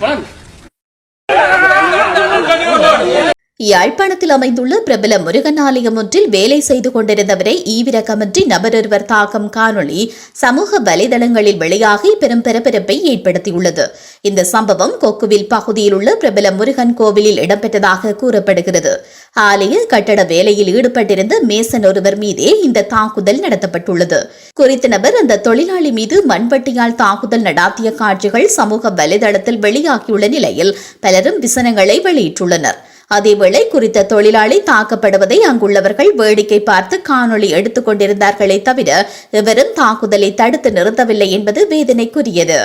Vamos. யாழ்ப்பாணத்தில் அமைந்துள்ள பிரபல முருகன் ஆலயம் ஒன்றில் வேலை செய்து கொண்டிருந்தவரை ஈவிரக்கமின்றி நபரொருவர் தாக்கம் காணொளி சமூக வலைதளங்களில் வெளியாகி பெரும் பரபரப்பை ஏற்படுத்தியுள்ளது. இந்த சம்பவம் கொக்குவில் பகுதியில் உள்ள பிரபல முருகன் கோவிலில் இடம்பெற்றதாக கூறப்படுகிறது. ஆலய கட்டட வேலையில் ஈடுபட்டிருந்த மேசன் ஒருவர் மீதே இந்த தாக்குதல் நடத்தப்பட்டுள்ளது. குறித்த நபர் அந்த தொழிலாளி மீது மண்வெட்டியால் தாக்குதல் நடாத்திய காட்சிகள் சமூக வலைதளத்தில் வெளியாகியுள்ள நிலையில் பலரும் விசனங்களை வெளியிட்டுள்ளனர். அதேவேளை குறித்த தொழிலாளி தாக்கப்படுவதை அங்குள்ளவர்கள் வேடிக்கை பார்த்து காணொளி எடுத்துக் கொண்டிருந்தார்களே தவிர எவரும் தாக்குதலை தடுத்து நிறுத்தவில்லை என்பது வேதனைக்குரியது.